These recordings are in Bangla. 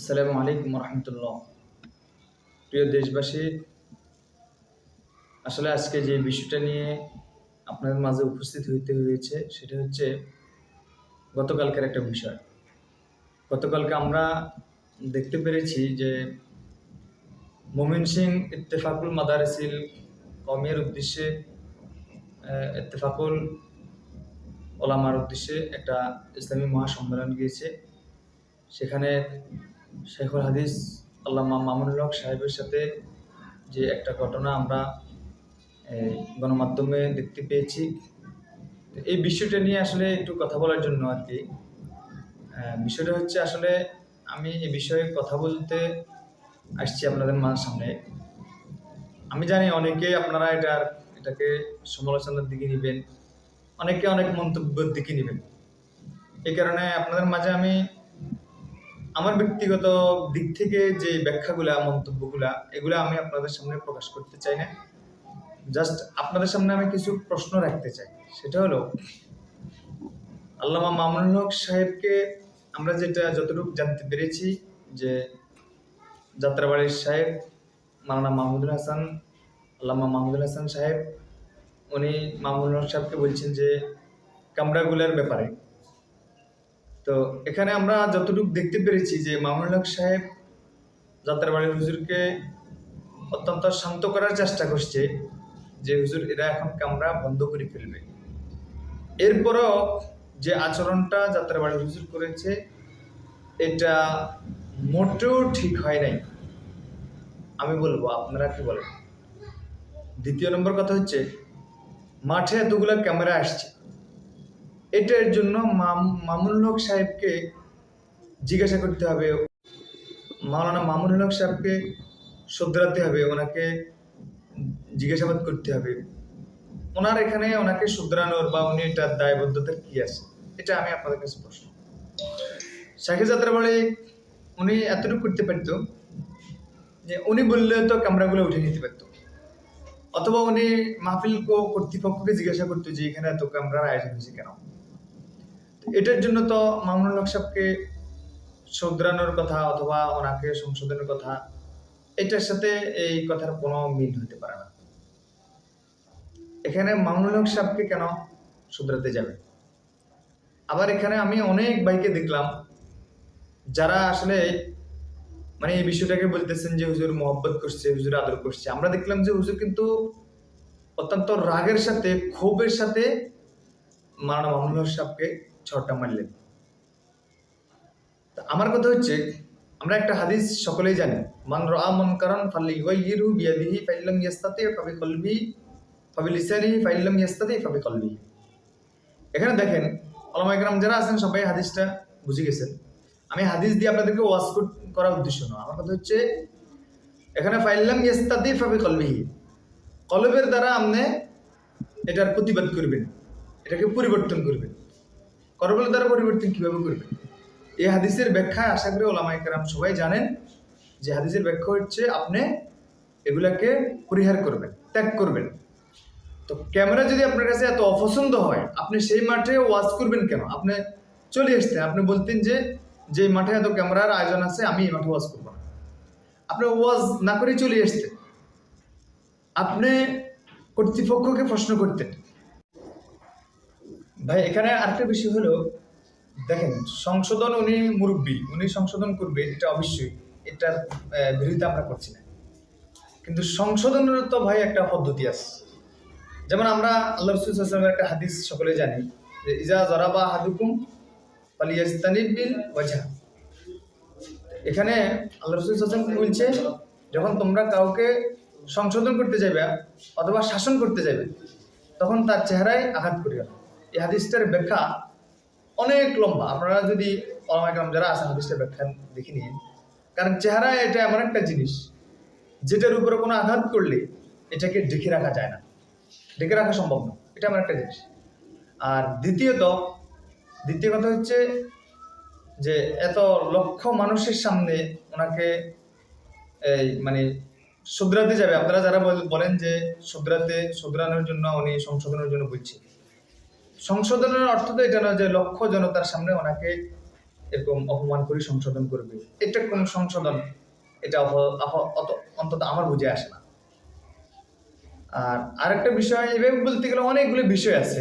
আসসালামু আলাইকুম রহমতুল্লাহ। প্রিয় দেশবাসী, আসলে আজকে যে বিষয়টা নিয়ে আপনাদের মাঝে উপস্থিত হইতে হয়েছে, সেটা হচ্ছে গতকালকের একটা বিষয়। গতকালকে আমরা দেখতে পেরেছি যে মোমিন সিং ইত্তেফাকুল মাদারেসিল কমের উদ্দেশ্যে ইত্তেফাকুল ওলামার উদ্দেশ্যে একটা ইসলামী মহাসম্মেলন গিয়েছে। সেখানে শেখুল হাদিস, আল্লামা মামুনুল হক সাহেবের সাথে যে একটা ঘটনা আমরা গণমাধ্যমে দেখতে পেয়েছি। এই বিষয়টা নিয়ে আসলে একটু কথা বলার জন্য আর কি। বিষয়টা হচ্ছে আসলে আমি এই বিষয়ে কথা বলতে আসছি আপনাদের মার সামনে। আমি জানি অনেকে আপনারা এটার এটাকে সমালোচনার দিকে নেবেন, অনেকে অনেক মন্তব্যের দিকে নেবেন। এই কারণে আপনাদের মাঝে আমি আমার ব্যক্তিগত দিক থেকে যে ব্যাখ্যাগুলা, মন্তব্যগুলা, এগুলো আমি আপনাদের সামনে প্রকাশ করতে চাই না। জাস্ট আপনাদের সামনে আমি কিছু প্রশ্ন রাখতে চাই। সেটা হলো, আল্লামা মামুনুল হক সাহেবকে আমরা যেটা যতটুকু জানতে পেরেছি যে যাত্রাবাড়ির সাহেব, মাওলানা মাহমুদুল হাসান, আল্লামা মাহমুদুল হাসান সাহেব, উনি মামুনুল হক সাহেবকে বলছেন যে কামরাগুলার ব্যাপারে। তো এখানে আমরা যতটুকু দেখতে পেরেছি যে মামুনুল হক সাহেব যাত্রাবাড়ির হুজুরকে অত্যন্ত শান্ত করার চেষ্টা করছে যে, হুজুর, এরা এখন কামরা বন্ধ করে ফেলবে। এরপরও যে আচরণটা যাত্রাবাড়ির হুজুর করেছে, এটা মোটেও ঠিক হয় নাই। আমি বলব, আপনারা কি বলেন? দ্বিতীয় নম্বর কথা হচ্ছে, মাঠে এতগুলো ক্যামেরা আসছে। এটার জন্য মাম- মামুনুল হক সাহেবকে জিজ্ঞাসা করতে হবে। মাওলানা মামুনুল হক সাহেবকে শুধরাতে হবে, ওনাকে জিজ্ঞাসাবাদ করতে হবে। ওনার এখানে ওনাকে শুধরানোর বা উনি এটার দায়বদ্ধতার কি আছে, এটা আমি আপনাদের কাছে প্রশ্ন। শাখে যাত্রাবাড়ি উনি এতটুকু করতে পারতো যে উনি বললে তো ক্যামেরাগুলো উঠে নিতে পারতো। অথবা উনি মাহফিল কর্তৃপক্ষকে জিজ্ঞাসা করতো যে এখানে এত ক্যামেরার আয়োজন হয়েছে কেন। এটার জন্য তো মামুনুল হক সাহেবকে শুধরানোর কথা অথবা ওনাকে সংশোধনের কথা, এটার সাথে এই কথার কোনো মিল হতে পারে না। এখানে মামুনুল হক সাহেবকে কেন শুধরাতে যাবে? আবার এখানে আমি অনেক ভাইকে দেখলাম, যারা আসলে মানে এই বিষয়টাকে বলতেছেন যে হুজুর মহব্বত করছে, হুজুর আদর করছে। আমরা দেখলাম যে হুজুর কিন্তু অত্যন্ত রাগের সাথে, ক্ষোভের সাথে মারানা মামুনুল হক সাহেবকে ছটা মারলেন। আমার কথা হচ্ছে, আমরা একটা হাদিস সকলেই জানি, মান রা কারণ ফাল্লি ইউগাইয়িরু বিয়াদিহি ফাইল্লাম ইয়াস্তাতি ফাবি কলবি, ফাবি লিসানিহি ফাইল্লাম ইয়াস্তাতি ফাবি কলবি। এখানে দেখেন ওলামা একরাম যারা আছেন সবাই হাদিসটা বুঝে গেছেন। আমি হাদিস দিয়ে আপনাদেরকে ওয়াজ করার উদ্দেশ্য না আমার কথা হচ্ছে, এখানে ফাইল্লাম ইয়াস্তাতি ফাবি কলবিহি, কলবের দ্বারা আপনি এটার প্রতিবাদ করবেন। এটাকে পরিবর্তন করবেন করবের দ্বারা পরিবর্তন কীভাবে করবেন এই হাদিসের ব্যাখ্যায় আশা করি ওলামা একরাম সবাই জানেন যে হাদিসের ব্যাখ্যা হচ্ছে আপনি এগুলাকে পরিহার করবেন, ত্যাগ করবেন। তো ক্যামেরা যদি আপনার কাছে এত অপছন্দ হয়, আপনি সেই মাঠে ওয়াজ করবেন কেন? আপনি চলে আসতেন আপনি বলতেন যে যে মাঠে এত ক্যামেরার আয়োজন আছে, আমি এই মাঠে ওয়াজ করব না। আপনি ওয়াজ না করে চলে আসতেন। আপনি কর্তৃপক্ষকে প্রশ্ন করতেন ভাই, এখানে আরেকটা বিষয় হলো, দেখেন, সংশোধন উনি মুরব্বী, উনি সংশোধন করবে, এটা অবশ্যই, এটার বিরোধিতা আমরা করছি না। কিন্তু সংশোধনের তো ভাই একটা পদ্ধতি আছে। যেমন আমরা আল্লাহ রসুলের একটা হাদিস সকলে জানি, যে ইজা জরাবা হাদুকুম পালিয়াস্তানিব বিল এখানে আল্লাহ রসুল হাসান বলছে, যখন তোমরা কাউকে সংশোধন করতে যাবে অথবা শাসন করতে যাবে তখন তার চেহারায় আঘাত করিও না। এই হাদিসটার ব্যাখ্যা অনেক লম্বা। আপনারা যদি অলামাইকাম যারা আছেন হাদিসটার ব্যাখ্যা দেখে নিন, কারণ চেহারা এটা এমন একটা জিনিস, যেটার উপরে কোনো আঘাত করলে এটাকে ঢেকে রাখা যায় না। ঢেকে রাখা সম্ভব না, এটা এমন একটা জিনিস। আর দ্বিতীয়ত, দ্বিতীয় কথা হচ্ছে যে এত লক্ষ মানুষের সামনে ওনাকে এই মানে শুধরাতে যাবে। আপনারা যারা বল- বলেন যে শুধরাতে, শুধরানোর জন্য, উনি সংশোধনের জন্য বলছে সংশোধনের অর্থ তো এটা নয় যে লক্ষ জনতার সামনে ওনাকে এরকম অপমান করে সংশোধন করবে। এটা কোন সংশোধন, এটা অন্তত আমার বুঝে আসে না। আর আরেকটা বিষয়, এভাবে বলতে গেলে অনেকগুলো বিষয় আছে।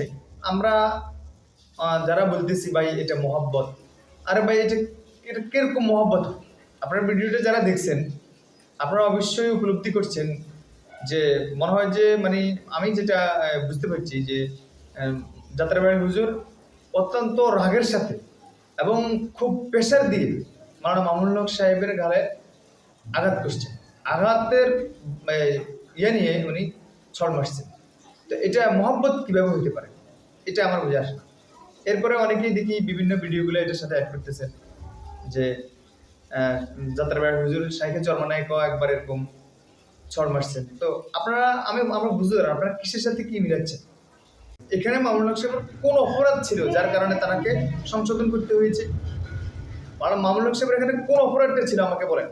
আমরা যারা বলতেছি, ভাই, এটা মহব্বত। আরে ভাই, এটা কীরকম মহব্বত? আপনার ভিডিওটা যারা দেখছেন, আপনারা অবশ্যই উপলব্ধি করছেন যে, মনে হয় যে মানে আমি যেটা বুঝতে পারছি যে যাত্রাবাড়ি হুজুর অত্যন্ত রাগের সাথে এবং খুব প্রেশার দিয়ে মাওলানা মামুল হক সাহেবের গালে আঘাত করছেন আঘাতের ইয়ে নিয়ে উনি ছড় মারছেন তো এটা মহব্বত কীভাবে হইতে পারে? এটা আমার বুঝে আসে এরপরে অনেকেই দেখি বিভিন্ন ভিডিওগুলো এটার সাথে অ্যাড করতেছেন যে যাত্রাবাড়ি হুজুর শাইখে চরমানায় একবার এরকম ছড় মারছেন তো আপনারা, আমি, আমরা বুঝতে পারি আপনারা কিসের সাথে কি মিলাচ্ছেন? এখানে মামুন হক সাহেবের কোন অপরাধ ছিল, যার কারণে তাকে সংশোধন করতে হয়েছে। আর মামুন হক সাহেবের এখানে কোন অপরাধটা ছিল, আমাকে বলেন।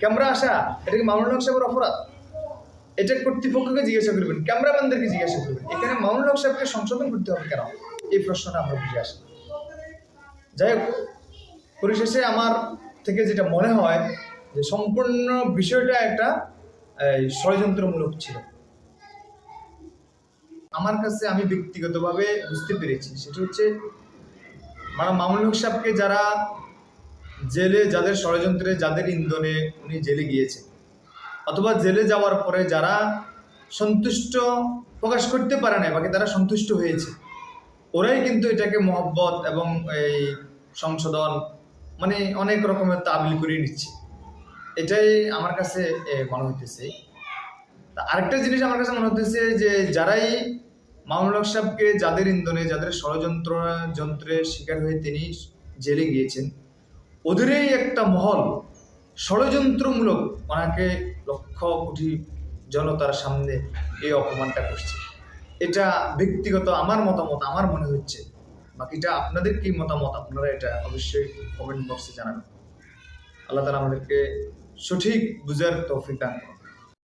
ক্যামেরা আসা, এটা কি মামুন হক সাহেবের অপরাধ? এটা কর্তৃপক্ষকে জিজ্ঞাসা করবেন, ক্যামেরাম্যানদেরকে জিজ্ঞাসা করবেন। এখানে মামুন হক সাহেবকে সংশোধন করতে হবে কেন? এই প্রশ্নটা আমরা বুঝে আসি। যাই হোক, পরিশেষে আমার থেকে যেটা মনে হয় যে সম্পূর্ণ বিষয়টা একটা ষড়যন্ত্রমূলক ছিল। আমার কাছে আমি ব্যক্তিগতভাবে বুঝতে পেরেছি। সেটা হচ্ছে মানে মামুল হক সাহেবকে যারা জেলে, যাদের ষড়যন্ত্রে, যাদের ইন্ধনে উনি জেলে গিয়েছেন, অথবা জেলে যাওয়ার পরে যারা সন্তুষ্ট প্রকাশ করতে পারে না বাকি তারা সন্তুষ্ট হয়েছে, ওরাই কিন্তু এটাকে মহব্বত এবং এই সংশোধন মানে অনেক রকমের তাবিল করে নিচ্ছে। এটাই আমার কাছে মনে হইতেছে। আরেকটা জিনিস আমার কাছে মনে হতেছে যে যারাই মামুল সাহেবকে যাদের ইন্ধনে, যাদের ষড়যন্ত্র যন্ত্রের শিকার হয়ে তিনি জেলে গিয়েছেন, ওদেরই একটা মহল ষড়যন্ত্রমূলক ওনাকে লক্ষ কোটি জনতার সামনে এই অপমানটা করছে। এটা ব্যক্তিগত আমার মতামত, আমার মনে হচ্ছে। বাকিটা আপনাদের কি মতামত? আপনারা এটা অবশ্যই কমেন্ট বক্সে জানাবেন। আল্লাহ তালা আমাদেরকে সঠিক বুঝার তৌফিক দান